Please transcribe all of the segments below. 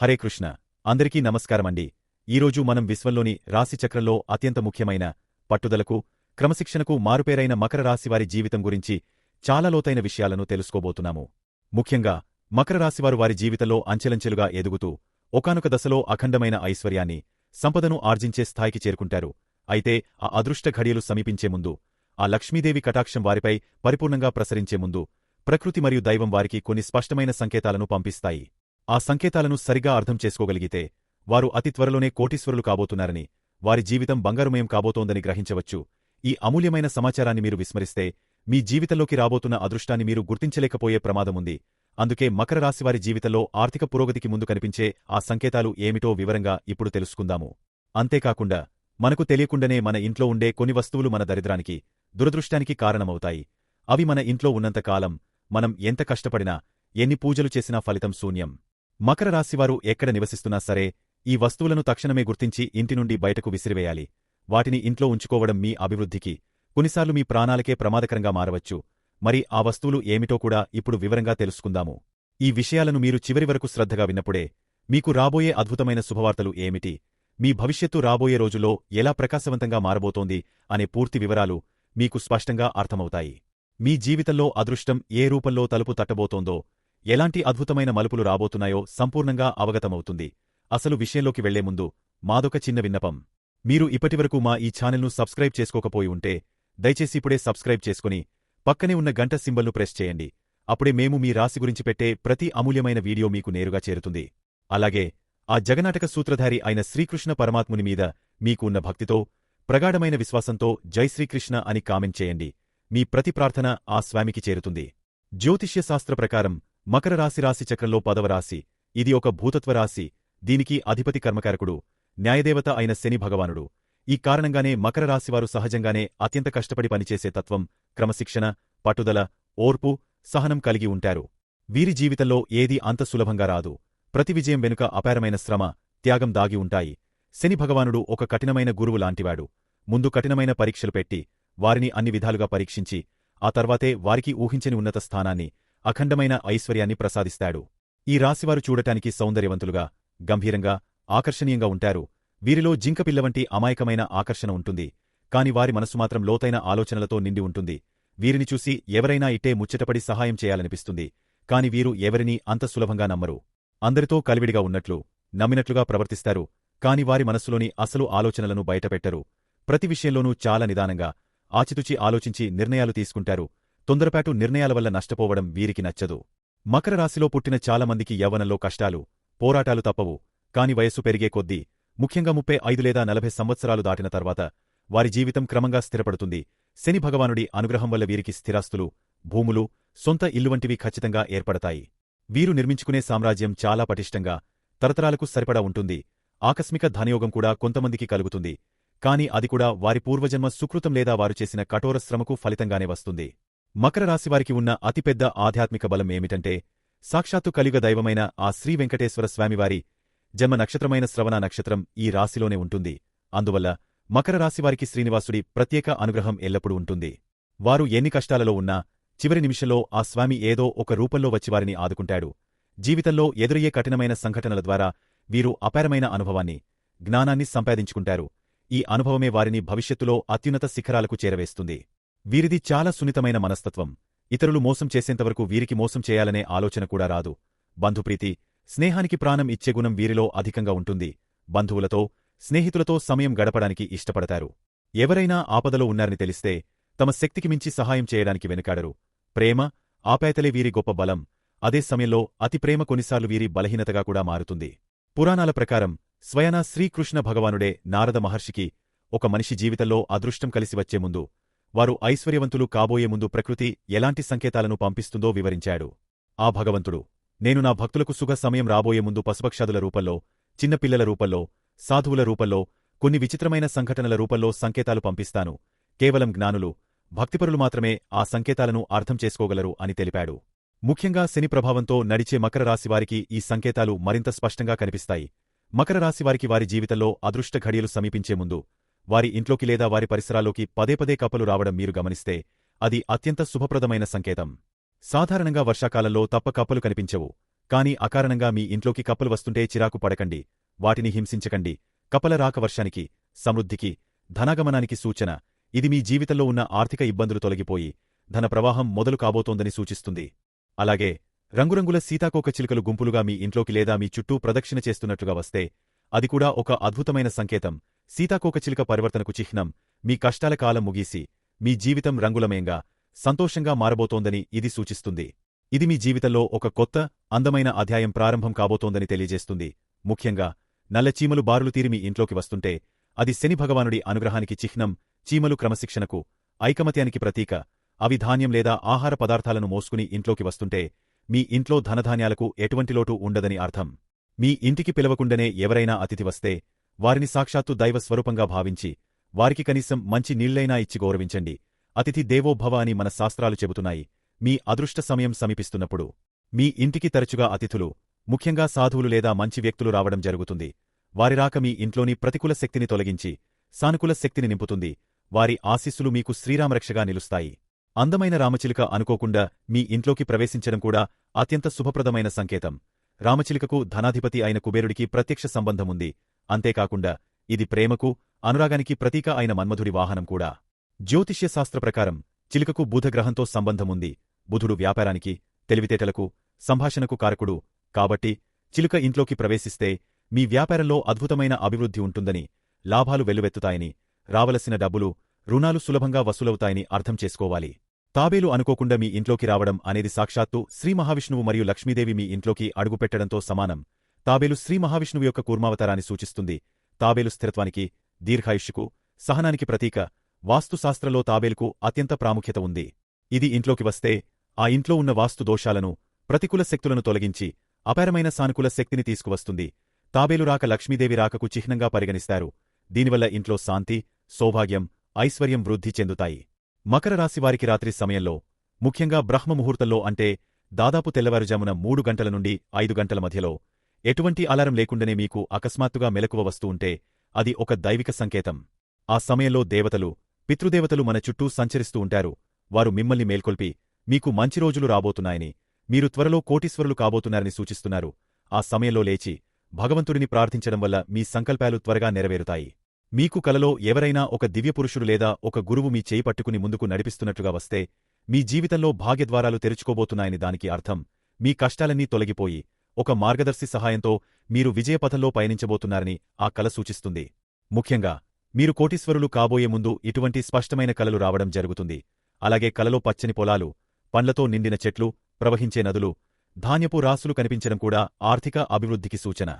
హరే కృష్ణ. అందరికీ నమస్కారమండి. ఈరోజు మనం విశ్వంలోని రాశిచక్రంలో అత్యంత ముఖ్యమైన పట్టుదలకు క్రమశిక్షణకు మారుపేరైన మకర రాశివారి జీవితం గురించి చాలా లోతైన విషయాలను తెలుసుకోబోతున్నాము. ముఖ్యంగా మకర రాశివారు వారి జీవితంలో అంచెలంచెలుగా ఎదుగుతూ ఒకానొక దశలో అఖండమైన ఐశ్వర్యాన్ని సంపదను ఆర్జించే స్థాయికి చేరుకుంటారు. అయితే ఆ అదృష్ట ఘడియలు సమీపించే ముందు ఆ లక్ష్మీదేవి కటాక్షం వారిపై పరిపూర్ణంగా ప్రసరించే ముందు ప్రకృతి మరియు దైవం వారికి కొన్ని స్పష్టమైన సంకేతాలను పంపిస్తాయి. ఆ సంకేతాలను సరిగా అర్థం చేసుకోగలిగితే వారు అతి త్వరలోనే కోటీశ్వరులు కాబోతున్నారని వారి జీవితం బంగారుమయం కాబోతోందని గ్రహించవచ్చు. ఈ అమూల్యమైన సమాచారాన్ని మీరు విస్మరిస్తే మీ జీవితంలోకి రాబోతున్న అదృష్టాన్ని మీరు గుర్తించలేకపోయే ప్రమాదముంది అందుకే మకర రాశివారి జీవితంలో ఆర్థిక పురోగతికి ముందు కనిపించే ఆ సంకేతాలు ఏమిటో వివరంగా ఇప్పుడు తెలుసుకుందాము. అంతేకాకుండా మనకు తెలియకుండానే మన ఇంట్లో ఉండే కొన్ని వస్తువులు మన దరిద్రానికి దురదృష్టానికి కారణమవుతాయి. అవి మన ఇంట్లో ఉన్నంతకాలం మనం ఎంత కష్టపడినా ఎన్ని పూజలు చేసినా ఫలితం శూన్యం. మకర రాశివారు ఎక్కడ నివసిస్తున్నా సరే ఈ వస్తువులను తక్షణమే గుర్తించి ఇంటి నుండి బయటకు విసిరివేయాలి. వాటిని ఇంట్లో ఉంచుకోవడం మీ అభివృద్ధికి కొన్నిసార్లు మీ ప్రాణాలకే ప్రమాదకరంగా మారవచ్చు. మరి ఆ వస్తువులు ఏమిటో కూడా ఇప్పుడు వివరంగా తెలుసుకుందాము. ఈ విషయాలను మీరు చివరి వరకు శ్రద్ధగా విన్నప్పుడే మీకు రాబోయే అద్భుతమైన శుభవార్తలు ఏమిటి? మీ భవిష్యత్తు రాబోయే రోజుల్లో ఎలా ప్రకాశవంతంగా మారబోతోంది అనే పూర్తి వివరాలు మీకు స్పష్టంగా అర్థమవుతాయి. మీ జీవితంలో అదృష్టం ఏ రూపంలో తలుపు తట్టబోతోందో ఎలాంటి అద్భుతమైన మలుపులు రాబోతున్నాయో సంపూర్ణంగా అవగతమవుతుంది. అసలు విషయంలోకి వెళ్ళే ముందు మాదొక చిన్న విన్నపం. మీరు ఇప్పటివరకు మా ఈ ఛానల్ను సబ్స్క్రైబ్ చేసుకోకపోయి ఉంటే దయచేసి ఇప్పుడే సబ్స్క్రైబ్ చేసుకుని పక్కనే ఉన్న గంట సింబల్ను ప్రెస్ చేయండి. అప్పుడే మేము మీ రాశి గురించి పెట్టే ప్రతి అమూల్యమైన వీడియో మీకు నేరుగా చేరుతుంది. అలాగే ఆ జగనాటక సూత్రధారి అయిన శ్రీకృష్ణ పరమాత్ముని మీద మీకు ఉన్న భక్తితో ప్రగాఢమైన విశ్వాసంతో జై శ్రీకృష్ణ అని కామెంట్ చేయండి. మీ ప్రతి ప్రార్థన ఆ స్వామికి చేరుతుంది. జ్యోతిష్యశాస్త్ర ప్రకారం మకర రాశి రాశి చక్రంలో పదవ రాశి. ఇది ఒక భూతత్వ రాశి. దీనికి అధిపతి కర్మకారకుడు న్యాయదేవత అయిన శని భగవానుడు. ఈ కారణంగానే మకర రాశివారు సహజంగానే అత్యంత కష్టపడి పనిచేసే తత్వం క్రమశిక్షణ పట్టుదల ఓర్పు సహనం కలిగి ఉంటారు. వీరి జీవితంలో ఏదీ అంత సులభంగా రాదు. ప్రతి విజయం వెనుక అపారమైన శ్రమ త్యాగం దాగి ఉంటాయి. శని భగవానుడు ఒక కఠినమైన గురువు లాంటివాడు. ముందు కఠినమైన పరీక్షలు పెట్టి వారిని అన్ని విధాలుగా పరీక్షించి ఆ తర్వాతే వారికి ఊహించని ఉన్నత స్థానాన్ని అఖండమైన ఐశ్వర్యాన్ని ప్రసాదిస్తాడు. ఈ రాశివారు చూడటానికి సౌందర్యవంతులుగా గంభీరంగా ఆకర్షణీయంగా ఉంటారు. వీరిలో జింకపిల్ల వంటి అమాయకమైన ఆకర్షణ ఉంటుంది. కాని వారి మనసు మాత్రం లోతైన ఆలోచనలతో నిండి ఉంటుంది. వీరిని చూసి ఎవరైనా ఇట్టే ముచ్చటపడి సహాయం చేయాలనిపిస్తుంది. కాని వీరు ఎవరినీ అంత సులభంగా నమ్మరు. అందరితో కలివిడిగా ఉన్నట్లు నమ్మినట్లుగా ప్రవర్తిస్తారు. కాని వారి మనస్సులోని అసలు ఆలోచనలను బయటపెట్టరు. ప్రతి విషయంలోనూ చాలా నిదానంగా ఆచితుచి ఆలోచించి నిర్ణయాలు తీసుకుంటారు. తొందరపాటు నిర్ణయాల వల్ల నష్టపోవడం వీరికి నచ్చదు. మకర రాశిలో పుట్టిన చాలామందికి యవ్వనంలో కష్టాలు పోరాటాలు తప్పవు. కాని వయస్సు పెరిగే కొద్దీ ముఖ్యంగా ముప్పై ఐదు లేదా నలభై సంవత్సరాలు దాటిన తర్వాత వారి జీవితం క్రమంగా స్థిరపడుతుంది. శని భగవానుడి అనుగ్రహం వల్ల వీరికి స్థిరాస్తులు భూములు సొంత ఇల్లు వంటివి ఖచ్చితంగా ఏర్పడతాయి. వీరు నిర్మించుకునే సామ్రాజ్యం చాలా పటిష్టంగా తరతరాలకు సరిపడా ఉంటుంది. ఆకస్మిక ధనయోగం కూడా కొంతమందికి కలుగుతుంది. కాని అది కూడా వారి పూర్వజన్మ సుకృతం లేదా వారు చేసిన కఠోర శ్రమకు ఫలితంగానే వస్తుంది. మకర రాశివారికి ఉన్న అతిపెద్ద ఆధ్యాత్మిక బలం ఏమిటంటే సాక్షాత్తు కలియుగ దైవమైన ఆ శ్రీ వెంకటేశ్వర స్వామివారి జన్మ నక్షత్రమైన శ్రవణ నక్షత్రం ఈ రాశిలోనే ఉంటుంది. అందువల్ల మకర రాశివారికి శ్రీనివాసుడి ప్రత్యేక అనుగ్రహం ఎల్లప్పుడూ ఉంటుంది. వారు ఎన్ని కష్టాలలో ఉన్నా చివరి నిమిషంలో ఆ స్వామి ఏదో ఒక రూపంలో వచ్చివారిని ఆదుకుంటాడు. జీవితంలో ఎదురయ్యే కఠినమైన సంఘటనల ద్వారా వీరు అపారమైన అనుభవాన్ని జ్ఞానాన్ని సంపాదించుకుంటారు. ఈ అనుభవమే వారిని భవిష్యత్తులో అత్యున్నత శిఖరాలకు చేరవేస్తుంది. వీరిది చాలా సున్నితమైన మనస్తత్వం. ఇతరులు మోసం చేసేంతవరకు వీరికి మోసం చేయాలనే ఆలోచన కూడా రాదు. బంధుప్రీతి స్నేహానికి ప్రాణం ఇచ్చే గుణం వీరిలో అధికంగా ఉంటుంది. బంధువులతో స్నేహితులతో సమయం గడపడానికి ఇష్టపడతారు. ఎవరైనా ఆపదలో ఉన్నారని తెలిస్తే తమ శక్తికి మించి సహాయం చేయడానికి వెనుకాడరు. ప్రేమ ఆప్యాయతలే వీరి గొప్ప బలం. అదే సమయంలో అతి ప్రేమ కొన్నిసార్లు వీరి బలహీనతగా కూడా మారుతుంది. పురాణాల ప్రకారం స్వయన శ్రీకృష్ణ భగవానుడే నారద మహర్షికి ఒక మనిషి జీవితంలో అదృష్టం కలిసి వచ్చే ముందు వారు ఐశ్వర్యవంతులు కాబోయే ముందు ప్రకృతి ఎలాంటి సంకేతాలను పంపిస్తుందో వివరించాడు. ఆ భగవంతుడు నేను నా భక్తులకు సుఖ సమయం రాబోయే ముందు పశుపక్షాదుల రూపంలో చిన్నపిల్లల రూపంలో సాధువుల రూపంలో కొన్ని విచిత్రమైన సంఘటనల రూపంలో సంకేతాలు పంపిస్తాను. కేవలం జ్ఞానులు భక్తిపరులు మాత్రమే ఆ సంకేతాలను అర్థం చేసుకోగలరు అని తెలిపాడు. ముఖ్యంగా శని ప్రభావంతో నడిచే మకర రాశివారికి ఈ సంకేతాలు మరింత స్పష్టంగా కనిపిస్తాయి. మకర రాశివారికి వారి జీవితంలో అదృష్ట ఘడియలు సమీపించే ముందు వారి ఇంట్లోకి లేదా వారి పరిసరాల్లోకి పదే పదే కప్పలు రావడం మీరు గమనిస్తే అది అత్యంత శుభప్రదమైన సంకేతం. సాధారణంగా వర్షాకాలంలో తప్ప కప్పలు కనిపించవు. కాని అకారణంగా మీ ఇంట్లోకి కప్పలు వస్తుంటే చిరాకు పడకండి వాటిని హింసించకండి. కపల రాక వర్షానికి సమృద్ధికి ధనాగమనానికి సూచన. ఇది మీ జీవితంలో ఉన్న ఆర్థిక ఇబ్బందులు తొలగిపోయి ధన ప్రవాహం మొదలు కాబోతోందని సూచిస్తుంది. అలాగే రంగురంగుల సీతాకోక చిలుకలు గుంపులుగా మీ ఇంట్లోకి లేదా మీ చుట్టూ ప్రదక్షిణ చేస్తున్నట్లుగా వస్తే అది కూడా ఒక అద్భుతమైన సంకేతం. సీతాకోకచిలుక పరివర్తనకు చిహ్నం మీ కష్టాల కాలం ముగిసి మీ జీవితం రంగులమయంగా సంతోషంగా మారబోతోందని ఇది సూచిస్తుంది. ఇది మీ జీవితంలో ఒక కొత్త అందమైన అధ్యాయం ప్రారంభం కాబోతోందని తెలియజేస్తుంది. ముఖ్యంగా నల్ల చీమలు బారులు తీరి మీ ఇంట్లోకి వస్తుంటే అది శని భగవానుడి అనుగ్రహానికి చిహ్నం చీమలు క్రమశిక్షణకు ఐకమత్యానికి ప్రతీక అవి ధాన్యం లేదా ఆహార పదార్థాలను మోసుకుని ఇంట్లోకి వస్తుంటే మీ ఇంట్లో ధనధాన్యాలకు ఎటువంటి లోటు ఉండదని అర్థం. మీ ఇంటికి పిలవకుండానే ఎవరైనా అతిథి వస్తే వారిని సాక్షాత్తు దైవ స్వరూపంగా భావించి వారికి కనీసం మంచి నీళ్ళైనా ఇచ్చి గౌరవించండి. అతిథి దేవోభవ అని మన శాస్త్రాలు చెబుతున్నాయి. మీ అదృష్ట సమయం సమీపిస్తున్నప్పుడు మీ ఇంటికి తరచుగా అతిథులు ముఖ్యంగా సాధువులు లేదా మంచి వ్యక్తులు రావడం జరుగుతుంది. వారి రాక మీ ఇంట్లోని ప్రతికూల శక్తిని తొలగించి సానుకూల శక్తిని నింపుతుంది. వారి ఆశీస్సులు మీకు శ్రీరామరక్షగా నిలుస్తాయి. అందమైన రామచిలుక అనుకోకుండా మీ ఇంట్లోకి ప్రవేశించడం కూడా అత్యంత శుభప్రదమైన సంకేతం. రామచిలుకకు ధనాధిపతి అయిన కుబేరుడికి ప్రత్యక్ష సంబంధముంది. అంతేకాకుండా ఇది ప్రేమకు అనురాగానికి ప్రతీక అయిన మన్మధుడి వాహనం కూడా. జ్యోతిష్యశాస్త్ర ప్రకారం చిలుకకు బుధగ్రహంతో సంబంధముంది. బుధుడు వ్యాపారానికి తెలివితేటలకు సంభాషణకు కారకుడు. కాబట్టి చిలుక ఇంట్లోకి ప్రవేశిస్తే మీ వ్యాపారంలో అద్భుతమైన అభివృద్ధి ఉంటుందని లాభాలు వెల్లువెత్తుతాయని రావలసిన డబ్బులు రుణాలు సులభంగా వసూలవుతాయని అర్థం చేసుకోవాలి. తాబేలు అనుకోకుండా మీ ఇంట్లోకి రావడం అనేది సాక్షాత్తు శ్రీ మహావిష్ణువు మరియు లక్ష్మీదేవి మీ ఇంట్లోకి అడుగుపెట్టడంతో సమానం. తాబేలు శ్రీ మహావిష్ణువు యొక్క కూర్మావతారాన్ని సూచిస్తుంది. తాబేలు స్థిరత్వానికి దీర్ఘాయుష్యుకు సహనానికి ప్రతీక. వాస్తుశాస్త్రంలో తాబేలుకు అత్యంత ప్రాముఖ్యత ఉంది. ఇది ఇంట్లోకి వస్తే ఆ ఇంట్లో ఉన్న వాస్తు దోషాలను ప్రతికూల శక్తులను తొలగించి అపారమైన సానుకూల శక్తిని తీసుకువస్తుంది. తాబేలు రాక లక్ష్మీదేవి రాకకు చిహ్నంగా పరిగణిస్తారు. దీనివల్ల ఇంట్లో శాంతి సౌభాగ్యం ఐశ్వర్యం వృద్ధి చెందుతాయి. మకర రాశివారికి రాత్రి సమయంలో ముఖ్యంగా బ్రహ్మముహూర్తంలో అంటే దాదాపు తెల్లవారుజామున మూడు గంటల నుండి ఐదు గంటల మధ్యలో ఎటువంటి అలారం లేకుండానే మీకు అకస్మాత్తుగా మెలకువ వస్తూ ఉంటే అది ఒక దైవిక సంకేతం. ఆ సమయంలో దేవతలు పితృదేవతలు మన చుట్టూ సంచరిస్తూ ఉంటారు. వారు మిమ్మల్ని మేల్కొల్పి మీకు మంచి రోజులు రాబోతున్నాయని మీరు త్వరలో కోటీశ్వరులు కాబోతున్నారని సూచిస్తున్నారు. ఆ సమయంలో లేచి భగవంతుడిని ప్రార్థించడం వల్ల మీ సంకల్పాలు త్వరగా నెరవేరుతాయి. మీకు కలలో ఎవరైనా ఒక దివ్యపురుషుడు లేదా ఒక గురువు మీ చేయి పట్టుకుని ముందుకు నడిపిస్తున్నట్టుగా వస్తే మీ జీవితంలో భాగ్యద్వారాలు తెరుచుకోబోతున్నాయని దానికి అర్థం మీ కష్టాలన్నీ తొలగిపోయి ఒక మార్గదర్శి సహాయంతో మీరు విజయపథంలో పయనించబోతున్నారని ఆ కల సూచిస్తుంది. ముఖ్యంగా మీరు కోటీశ్వరులు కాబోయే ముందు ఇటువంటి స్పష్టమైన కలలు రావడం జరుగుతుంది. అలాగే కలలో పచ్చని పొలాలు పండ్లతో నిండిన చెట్లు ప్రవహించే నదులు ధాన్యపు రాసులు కనిపించడం కూడా ఆర్థిక అభివృద్ధికి సూచన.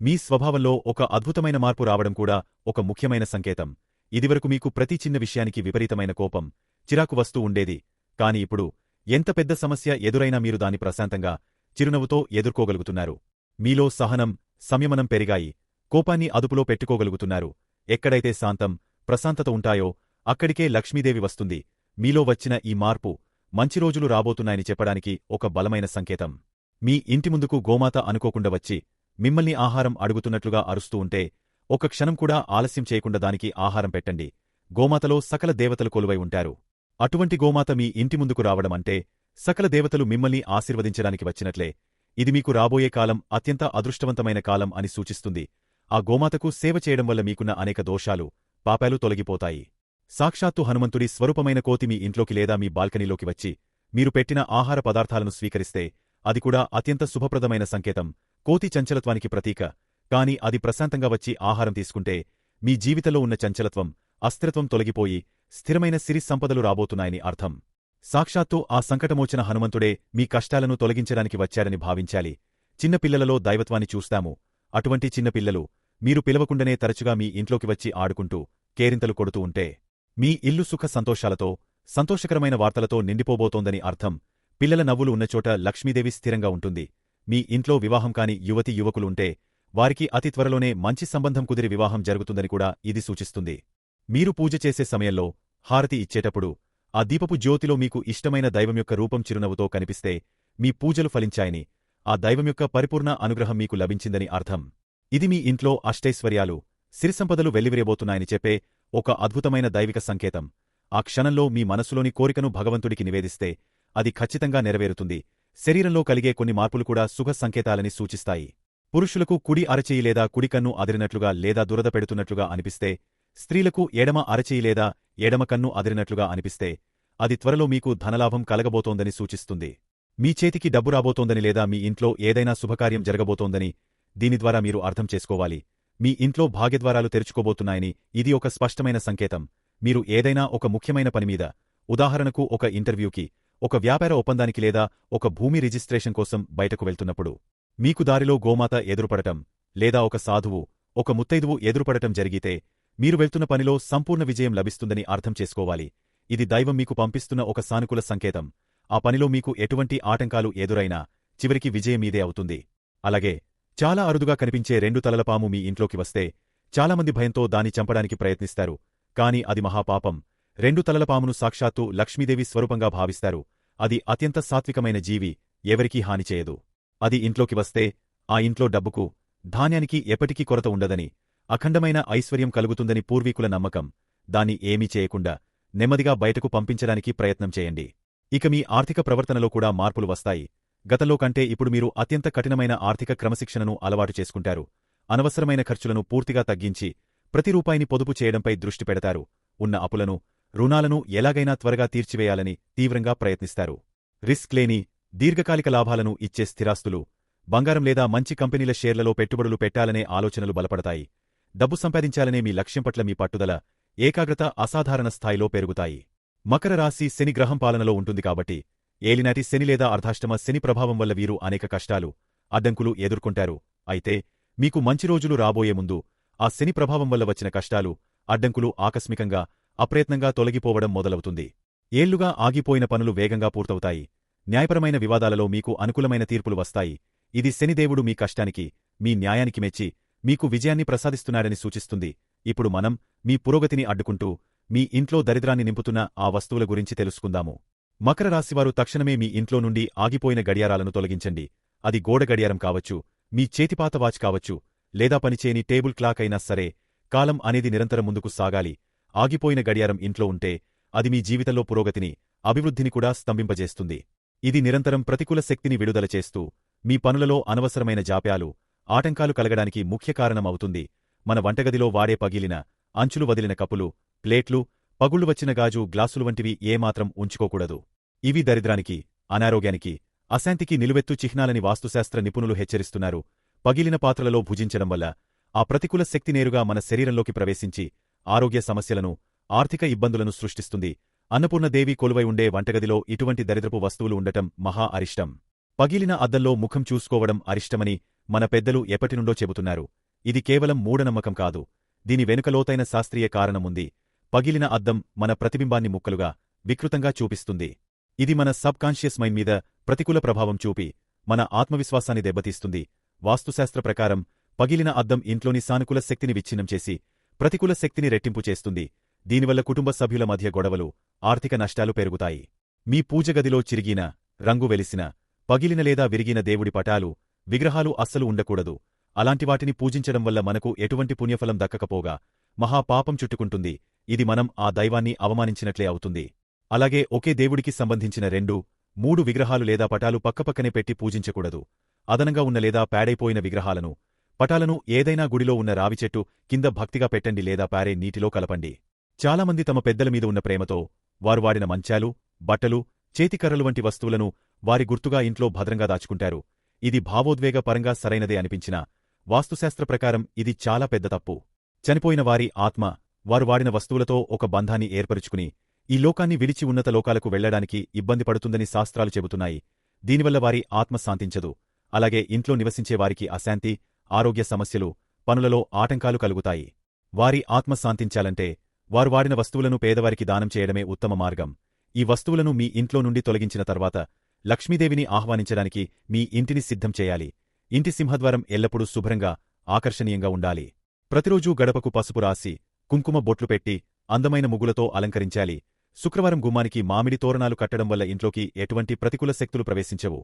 మీ స్వభావంలో ఒక అద్భుతమైన మార్పు రావడం కూడా ఒక ముఖ్యమైన సంకేతం. ఇదివరకు మీకు ప్రతి చిన్న విషయానికి విపరీతమైన కోపం చిరాకు వస్తూ ఉండేది. కాని ఇప్పుడు ఎంత పెద్ద సమస్య ఎదురైనా మీరు దాని ప్రశాంతంగా చిరునవ్వుతో ఎదుర్కోగలుగుతున్నారు. మీలో సహనం సంయమనం పెరిగాయి. కోపాన్ని అదుపులో పెట్టుకోగలుగుతున్నారు. ఎక్కడైతే శాంతం ప్రశాంతత ఉంటాయో అక్కడికే లక్ష్మీదేవి వస్తుంది. మీలో వచ్చిన ఈ మార్పు మంచి రోజులు రాబోతున్నాయని చెప్పడానికి ఒక బలమైన సంకేతం. మీ ఇంటి ముందుకు గోమాత అనుకోకుండా వచ్చి మిమ్మల్ని ఆహారం అడుగుతున్నట్లుగా అరుస్తూ ఉంటే ఒక క్షణం కూడా ఆలస్యం చేయకుండా దానికి ఆహారం పెట్టండి. గోమాతలో సకల దేవతలు కొలువై ఉంటారు. అటువంటి గోమాత మీ ఇంటి ముందుకు రావడమంటే సకల దేవతలు మిమ్మల్ని ఆశీర్వదించడానికి వచ్చినట్లే. ఇది మీకు రాబోయే కాలం అత్యంత అదృష్టవంతమైన కాలం అని సూచిస్తుంది. ఆ గోమాతకు సేవ చేయడం వల్ల మీకున్న అనేక దోషాలు పాపాలు తొలగిపోతాయి. సాక్షాత్తు హనుమంతుడి స్వరూపమైన కోతి మీ ఇంట్లోకి లేదా మీ బాల్కనీలోకి వచ్చి మీరు పెట్టిన ఆహార పదార్థాలను స్వీకరిస్తే అది కూడా అత్యంత శుభప్రదమైన సంకేతం. కోతి చంచలత్వానికి ప్రతీక. కాని అది ప్రశాంతంగా వచ్చి ఆహారం తీసుకుంటే మీ జీవితంలో ఉన్న చంచలత్వం అస్థిరత్వం తొలగిపోయి స్థిరమైన సిరి సంపదలు రాబోతున్నాయని అర్థం. సాక్షాత్తు ఆ సంకటమోచిన హనుమంతుడే మీ కష్టాలను తొలగించడానికి వచ్చారని భావించాలి. చిన్నపిల్లలలో దైవత్వాన్ని చూస్తాము. అటువంటి చిన్నపిల్లలు మీరు పిలవకుండానే తరచుగా మీ ఇంట్లోకి వచ్చి ఆడుకుంటూ కేరింతలు కొడుతూ ఉంటే మీ ఇల్లు సుఖ సంతోషాలతో సంతోషకరమైన వార్తలతో నిండిపోబోతోందని అర్థం. పిల్లల నవ్వులు ఉన్నచోట లక్ష్మీదేవి స్థిరంగా ఉంటుంది. మీ ఇంట్లో వివాహం కాని యువతి యువకులుంటే వారికి అతి త్వరలోనే మంచి సంబంధం కుదిరి వివాహం జరుగుతుందని కూడా ఇది సూచిస్తుంది. మీరు పూజ చేసే సమయంలో హారతి ఇచ్చేటప్పుడు ఆ దీపపు జ్యోతిలో మీకు ఇష్టమైన దైవం యొక్క రూపం చిరునవ్వుతో కనిపిస్తే మీ పూజలు ఫలించాయని ఆ దైవం యొక్క పరిపూర్ణ అనుగ్రహం మీకు లభించిందని అర్థం. ఇది మీ ఇంట్లో అష్టైశ్వర్యాలు సిరిసంపదలు వెల్లివిరేబోతున్నాయని చెప్పే ఒక అద్భుతమైన దైవిక సంకేతం. ఆ క్షణంలో మీ మనసులోని కోరికను భగవంతుడికి నివేదిస్తే అది ఖచ్చితంగా నెరవేరుతుంది. శరీరంలో కలిగే కొన్ని మార్పులు కూడా సుఖ సంకేతాలని సూచిస్తాయి. పురుషులకు కుడి అరచేయి లేదా కుడికన్ను అదిరినట్లుగా లేదా దురద పెడుతున్నట్లుగా అనిపిస్తే స్త్రీలకు ఎడమ అరచేయి లేదా ఎడమ కన్ను అదిరినట్లుగా అనిపిస్తే అది త్వరలో మీకు ధనలాభం కలగబోతోందని సూచిస్తుంది. మీ చేతికి డబ్బు రాబోతోందని లేదా మీ ఇంట్లో ఏదైనా శుభకార్యం జరగబోతోందని దీని ద్వారా మీరు అర్థం చేసుకోవాలి. మీ ఇంట్లో భాగ్యద్వారాలు తెరుచుకోబోతున్నాయని ఇది ఒక స్పష్టమైన సంకేతం. మీరు ఏదైనా ఒక ముఖ్యమైన పనిమీద ఉదాహరణకు ఒక ఇంటర్వ్యూకి ఒక వ్యాపార ఒప్పందానికి లేదా ఒక భూమి రిజిస్ట్రేషన్ కోసం బయటకు వెళ్తున్నప్పుడు మీకు దారిలో గోమాత ఎదురుపడటం లేదా ఒక సాధువు ఒక ముత్తైదువు ఎదురుపడటం జరిగితే మీరు వెళ్తున్న పనిలో సంపూర్ణ విజయం లభిస్తుందని అర్థం చేసుకోవాలి. ఇది దైవం మీకు పంపిస్తున్న ఒక సానుకూల సంకేతం. ఆ పనిలో మీకు ఎటువంటి ఆటంకాలు ఎదురైనా చివరికి విజయం మీదే అవుతుంది. అలాగే చాలా అరుదుగా కనిపించే రెండు తలల పాము మీ ఇంట్లోకి వస్తే చాలామంది భయంతో దాని చంపడానికి ప్రయత్నిస్తారు. కాని అది మహాపాపం. రెండు తలల పామును సాక్షాత్తు లక్ష్మీదేవి స్వరూపంగా భావిస్తారు. అది అత్యంత సాత్వికమైన జీవి ఎవరికీ హాని చేయదు. అది ఇంట్లోకి వస్తే ఆ ఇంట్లో డబ్బుకు ధాన్యానికి ఎప్పటికీ కొరత ఉండదని అఖండమైన ఐశ్వర్యం కలుగుతుందని పూర్వీకుల నమ్మకం. దాన్ని ఏమీ చేయకుండా నెమ్మదిగా బయటకు పంపించడానికి ప్రయత్నం చేయండి. ఇక మీ ఆర్థిక ప్రవర్తనలో కూడా మార్పులు వస్తాయి. గతంలో కంటే ఇప్పుడు మీరు అత్యంత కఠినమైన ఆర్థిక క్రమశిక్షణను అలవాటు చేసుకుంటారు. అనవసరమైన ఖర్చులను పూర్తిగా తగ్గించి ప్రతి రూపాయిని పొదుపు చేయడంపై దృష్టి పెడతారు. ఉన్న అప్పులను రుణాలను ఎలాగైనా త్వరగా తీర్చివేయాలని తీవ్రంగా ప్రయత్నిస్తారు. రిస్క్ లేని దీర్ఘకాలిక లాభాలను ఇచ్చే స్థిరాస్తులు బంగారం లేదా మంచి కంపెనీల షేర్లలో పెట్టుబడులు పెట్టాలనే ఆలోచనలు బలపడతాయి. డబ్బు సంపాదించాలనే మీ లక్ష్యం పట్ల మీ పట్టుదల ఏకాగ్రత అసాధారణ స్థాయిలో పెరుగుతాయి. మకర రాశి శని గ్రహం పాలనలో ఉంటుంది కాబట్టి ఏలినాటి శని లేదా అర్ధాష్టమ శని ప్రభావం వల్ల వీరు అనేక కష్టాలు అడ్డంకులు ఎదుర్కొంటారు. అయితే మీకు మంచి రోజులు రాబోయే ముందు ఆ శని ప్రభావం వల్ల వచ్చిన కష్టాలు అడ్డంకులు ఆకస్మికంగా అప్రయత్నంగా తొలగిపోవడం మొదలవుతుంది. ఏళ్ళుగా ఆగిపోయిన పనులు వేగంగా పూర్తవుతాయి. న్యాయపరమైన వివాదాలలో మీకు అనుకూలమైన తీర్పులు వస్తాయి. ఇది శనిదేవుడు మీ కష్టానికి మీ న్యాయానికి మెచ్చి మీకు విజయాన్ని ప్రసాదిస్తున్నారని సూచిస్తుంది. ఇప్పుడు మనం మీ పురోగతిని అడ్డుకుంటూ మీ ఇంట్లో దరిద్రాన్ని నింపుతున్న ఆ వస్తువుల గురించి తెలుసుకుందాము. మకర రాశివారు తక్షణమే మీ ఇంట్లో నుండి ఆగిపోయిన గడియారాలను తొలగించండి. అది గోడ గడియారం కావచ్చు మీ చేతిపాత వాచ్ కావచ్చు లేదా పనిచేయని టేబుల్ క్లాక్ అయినా సరే కాలం అనేది నిరంతరం ముందుకు సాగాలి. ఆగిపోయిన గడియారం ఇంట్లో ఉంటే అది మీ జీవితంలో పురోగతిని అభివృద్ధిని కూడా స్తంభింపజేస్తుంది. ఇది నిరంతరం ప్రతికూల శక్తిని విడుదల చేస్తూ మీ పనులలో అనవసరమైన జాప్యాలు ఆటంకాలు కలగడానికి ముఖ్య కారణమవుతుంది. మన వంటగదిలో వాడే పగిలిన అంచులు వదిలిన కప్పులు ప్లేట్లు పగుళ్ళు వచ్చిన గాజు గ్లాసులు వంటివి ఏమాత్రం ఉంచుకోకూడదు. ఇవి దరిద్రానికి అనారోగ్యానికి అశాంతికి నిలువెత్తు చిహ్నాలని వాస్తుశాస్త్ర నిపుణులు హెచ్చరిస్తున్నారు. పగిలిన పాత్రలలో భుజించడం వల్ల ఆ ప్రతికూల శక్తి నేరుగా మన శరీరంలోకి ప్రవేశించి ఆరోగ్య సమస్యలను ఆర్థిక ఇబ్బందులను సృష్టిస్తుంది. అన్నపూర్ణదేవి కొలువై ఉండే వంటగదిలో ఇటువంటి దరిద్రపు వస్తువులు ఉండటం మహా అరిష్టం. పగిలిన అద్దంలో ముఖం చూసుకోవడం అరిష్టమని మన పెద్దలు ఎప్పటినుండో చెబుతున్నారు. ఇది కేవలం మూఢనమ్మకం కాదు. దీని వెనుకలోతైన శాస్త్రీయ కారణముంది. పగిలిన అద్దం మన ప్రతిబింబాన్ని ముక్కలుగా వికృతంగా చూపిస్తుంది. ఇది మన సబ్ కాన్షియస్ మైండ్ మీద ప్రతికూల ప్రభావం చూపి మన ఆత్మవిశ్వాసాన్ని దెబ్బతీస్తుంది. వాస్తుశాస్త్ర ప్రకారం పగిలిన అద్దం ఇంట్లోని సానుకూల శక్తిని విచ్ఛిన్నం చేసి ప్రతికూల శక్తిని రెట్టింపు చేస్తుంది. దీనివల్ల కుటుంబ సభ్యుల మధ్య గొడవలు ఆర్థిక నష్టాలు పెరుగుతాయి. మీ పూజగదిలో చిరిగిన రంగు వెలిసిన పగిలిన లేదా విరిగిన దేవుడి పటాలు విగ్రహాలు అస్సలు ఉండకూడదు. అలాంటి వాటిని పూజించడం వల్ల మనకు ఎటువంటి పుణ్యఫలం దక్కకపోగా మహాపాపం చుట్టుకుంటుంది. ఇది మనం ఆ దైవాన్ని అవమానించినట్లే అవుతుంది. అలాగే ఒకే దేవుడికి సంబంధించిన రెండు మూడు విగ్రహాలు లేదా పటాలు పక్కపక్కనే పెట్టి పూజించకూడదు. అదనంగా ఉన్న లేదా పేడైపోయిన విగ్రహాలను పటాలను ఏదైనా గుడిలో ఉన్న రావిచెట్టు కింద భక్తిగా పెట్టండి లేదా పారే నీటిలో కలపండి. చాలామంది తమ పెద్దల మీద ఉన్న ప్రేమతో వారు వాడిన మంచాలు బట్టలు చేతికర్రలు వంటి వస్తువులను వారి గుర్తుగా ఇంట్లో భద్రంగా దాచుకుంటారు. ఇది భావోద్వేగపరంగా సరైనదే అనిపించినా వాస్తుశాస్త్ర ప్రకారం ఇది చాలా పెద్ద తప్పు. చనిపోయిన వారి ఆత్మ వారు వాడిన వస్తువులతో ఒక బంధాన్ని ఏర్పరుచుకుని ఈ లోకాన్ని విడిచి ఉన్నత లోకాలకు వెళ్ళడానికి ఇబ్బంది పడుతుందని శాస్త్రాలు చెబుతున్నాయి. దీనివల్ల వారి ఆత్మ శాంతించదు. అలాగే ఇంట్లో నివసించే వారికి అశాంతి ఆరోగ్య సమస్యలు పనులలో ఆటంకాలు కలుగుతాయి. వారి ఆత్మ శాంతించాలంటే వారు వాడిన వస్తువులను పేదవారికి దానం చేయడమే ఉత్తమ మార్గం. ఈ వస్తువులను మీ ఇంట్లో నుండి తొలగించిన తర్వాత లక్ష్మీదేవిని ఆహ్వానించడానికి మీ ఇంటిని సిద్ధం చేయాలి. ఇంటి సింహద్వారం ఎల్లప్పుడూ శుభ్రంగా ఆకర్షణీయంగా ఉండాలి. ప్రతిరోజూ గడపకు పసుపు రాసి కుంకుమ బొట్లు పెట్టి అందమైన ముగ్గులతో అలంకరించాలి. శుక్రవారం గుమ్మానికి మామిడి తోరణాలు కట్టడం వల్ల ఇంట్లోకి ఎటువంటి ప్రతికూల శక్తులు ప్రవేశించవు.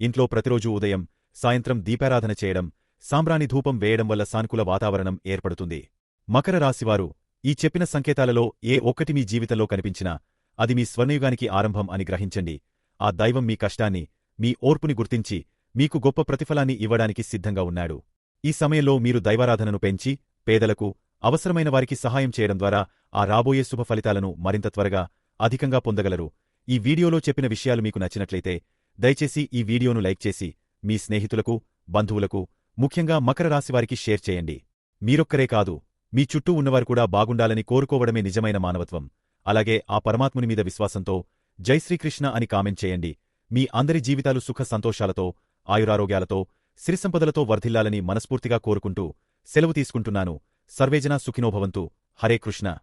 ఇంట్లో ప్రతిరోజూ ఉదయం సాయంత్రం దీపారాధన చేయడం సాంబ్రాణి ధూపం వేయడం వల్ల సానుకూల వాతావరణం ఏర్పడుతుంది. మకర రాశివారు ఈ చెప్పిన సంకేతాలలో ఏ ఒక్కటి మీ జీవితంలో కనిపించినా అది మీ స్వర్ణయుగానికి ఆరంభం అని గ్రహించండి. ఆ దైవం మీ కష్టాన్ని మీ ఓర్పుని గుర్తించి మీకు గొప్ప ప్రతిఫలాన్ని ఇవ్వడానికి సిద్ధంగా ఉన్నాడు. ఈ సమయంలో మీరు దైవారాధనను పెంచి పేదలకు అవసరమైన వారికి సహాయం చేయడం ద్వారా ఆ రాబోయే శుభ ఫలితాలను మరింత త్వరగా అధికంగా పొందగలరు. ఈ వీడియోలో చెప్పిన విషయాలు మీకు నచ్చినట్లయితే దయచేసి ఈ వీడియోను లైక్ చేసి మీ స్నేహితులకు బంధువులకు ముఖ్యంగా మకర రాశివారికి షేర్ చేయండి. మీరొక్కరే కాదు మీ చుట్టూ ఉన్నవారు కూడా బాగుండాలని కోరుకోవడమే నిజమైన మానవత్వం. అలాగే ఆ పరమాత్ముని మీద విశ్వాసంతో జై శ్రీకృష్ణ అని కామెంట్ చేయండి. మీ అందరి జీవితాలు సుఖ సంతోషాలతో ఆయురారోగ్యాలతో సిరిసంపదలతో వర్ధిల్లాలని మనస్ఫూర్తిగా కోరుకుంటూ సెలవు తీసుకుంటున్నాను. సర్వేజన సుఖినోభవంతు. హరే కృష్ణ.